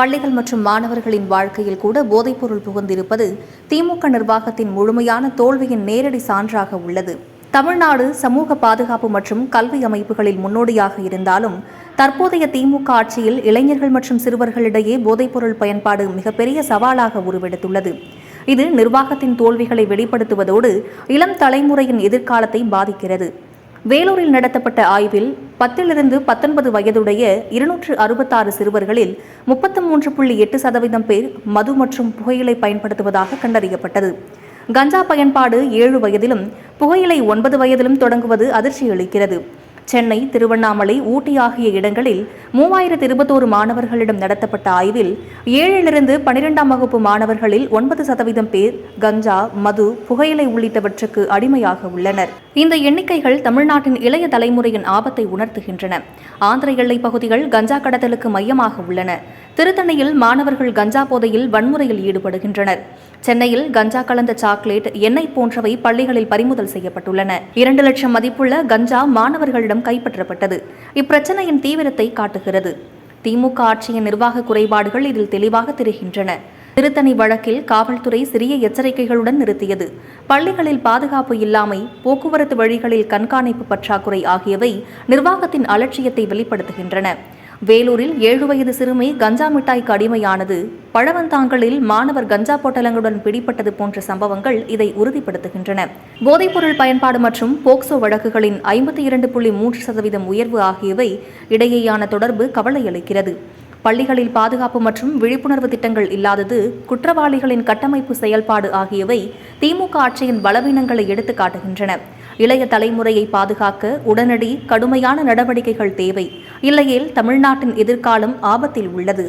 பள்ளிகள் மற்றும் மாணவர்களின் வாழ்க்கையில் கூட போதைப்பொருள் புகுந்திருப்பது திமுக நிர்வாகத்தின் முழுமையான தோல்வியின் நேரடி சான்றாக உள்ளது. தமிழ்நாடு சமூக பாதுகாப்பு மற்றும் கல்வி அமைப்புகளில் முன்னோடியாக இருந்தாலும் தற்போதைய திமுக ஆட்சியில் இளைஞர்கள் மற்றும் சிறுவர்களிடையே போதைப்பொருள் பயன்பாடு மிகப்பெரிய சவாலாக உருவெடுத்துள்ளது. இது நிர்வாகத்தின் தோல்விகளை வெளிப்படுத்துவதோடு இளம் தலைமுறையின் எதிர்காலத்தை பாதிக்கிறது. வேலூரில் நடத்தப்பட்ட ஆய்வில் பத்திலிருந்து பத்தொன்பது வயதுடைய இருநூற்று அறுபத்தாறு சிறுவர்களில் முப்பத்து மூன்று புள்ளி எட்டு சதவீதம் பேர் மது மற்றும் புகையிலை பயன்படுத்துவதாக கண்டறியப்பட்டது. கஞ்சா பயன்பாடு ஏழு வயதிலும் புகையிலை ஒன்பது வயதிலும் தொடங்குவது அதிர்ச்சியளிக்கிறது. சென்னை திருவண்ணாமலை ஊட்டி ஆகிய இடங்களில் மூவாயிரத்து இருபத்தோரு மாணவர்களிடம் நடத்தப்பட்ட ஆய்வில் ஏழிலிருந்து பனிரெண்டாம் வகுப்பு மாணவர்களில் ஒன்பது சதவீதம் பேர் கஞ்சா மது புகையிலை உள்ளிட்டவற்றுக்கு அடிமையாக உள்ளனர். இந்த எண்ணிக்கைகள் தமிழ்நாட்டின் இளைய தலைமுறையின் ஆபத்தை உணர்த்துகின்றன. ஆந்திர எல்லை பகுதிகள் கஞ்சா கடத்தலுக்கு மையமாக உள்ளன. திருத்தணியில் மாணவர்கள் கஞ்சா போதையில் வன்முறையில் ஈடுபடுகின்றனர். சென்னையில் கஞ்சா கலந்த சாக்லேட் எண்ணெய் போன்றவை பள்ளிகளில் பறிமுதல் செய்யப்பட்டுள்ளன. இரண்டு லட்சம் மதிப்புள்ள கஞ்சா மாணவர்களிடம் கைப்பற்றப்பட்டது. இப்பிரச்சனையின் தீவிரத்தை காட்டுகிறது. திமுக ஆட்சியின் நிர்வாக குறைபாடுகள் இதில் தெளிவாக தெரிகின்றன. திருத்தணி வழக்கில் காவல்துறை சிறிய எச்சரிக்கைகளுடன் நிறுத்தியது. பள்ளிகளில் பாதுகாப்பு இல்லாமை போக்குவரத்து வழிகளில் கண்காணிப்பு பற்றாக்குறை ஆகியவை நிர்வாகத்தின் அலட்சியத்தை வெளிப்படுத்துகின்றன. வேலூரில் ஏழு வயது சிறுமி கஞ்சா மிட்டாய்க்கு அடிமையானது. பழவந்தாங்கலில் மாணவர் கஞ்சா பொட்டலங்களுடன் பிடிப்பட்டது போன்ற சம்பவங்கள் இதை உறுதிப்படுத்துகின்றன. போதைப்பொருள் பயன்பாடு மற்றும் போக்சோ வழக்குகளின் ஐம்பத்தி இரண்டு புள்ளி மூன்று சதவீதம் உயர்வு ஆகியவை இடையேயான தொடர்பு கவலையளிக்கிறது பள்ளிகளில் பாதுகாப்பு மற்றும் விழிப்புணர்வு திட்டங்கள் இல்லாதது குற்றவாளிகளின் கட்டமைப்பு செயல்பாடு ஆகியவை திமுக ஆட்சியின் பலவீனங்களை எடுத்துக் காட்டுகின்றன இளைய தலைமுறையை பாதுகாக்க உடனடி கடுமையான நடவடிக்கைகள் தேவை. இல்லையேல் தமிழ்நாட்டின் எதிர்காலம் ஆபத்தில் உள்ளது.